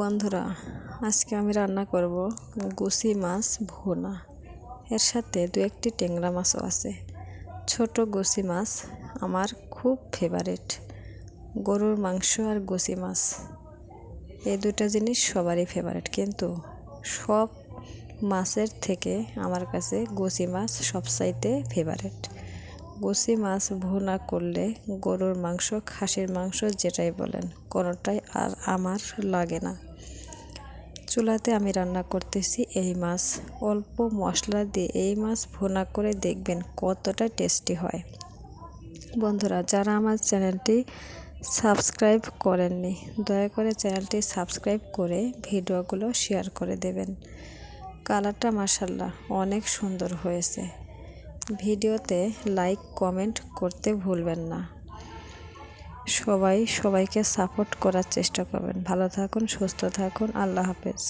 বন্ধুরা, আজকে আমি রান্না করব গুছি মাছ ভুনা। এর সাথে দু একটি ট্যাংরা মাছও আছে। ছোট গুছি মাছ আমার খুব ফেভারিট গরুর মাংস আর গুছি মাছ। এই দুটা জিনিস সবারই ফেভারিট কিন্তু সব মাছের থেকে আমার কাছে গুছি মাছ সবচাইতে ফেভারিট গুছি মাছ ভুনা করলে গরুর মাংস, খাসির মাংস যেটাই বলেন, কোনোটাই আর আমার লাগে না। চুলাতে আমি রান্না করতেছি এই মাছ। অল্প মশলা দিয়ে এই মাছ ভুনা করে দেখবেন কতটা টেস্টি হয়। বন্ধুরা, যারা আমার চ্যানেলটি সাবস্ক্রাইব করেননি, দয়া করে চ্যানেলটি সাবস্ক্রাইব করে ভিডিওগুলো শেয়ার করে দেবেন। কালারটা মাসাল্লাহ অনেক সুন্দর হয়েছে। ভিডিওতে লাইক কমেন্ট করতে ভুলবেন না। সবাই সবাইকে সাপোর্ট করার চেষ্টা করবেন। ভালো থাকুন, সুস্থ থাকুন। আল্লাহ হাফেজ।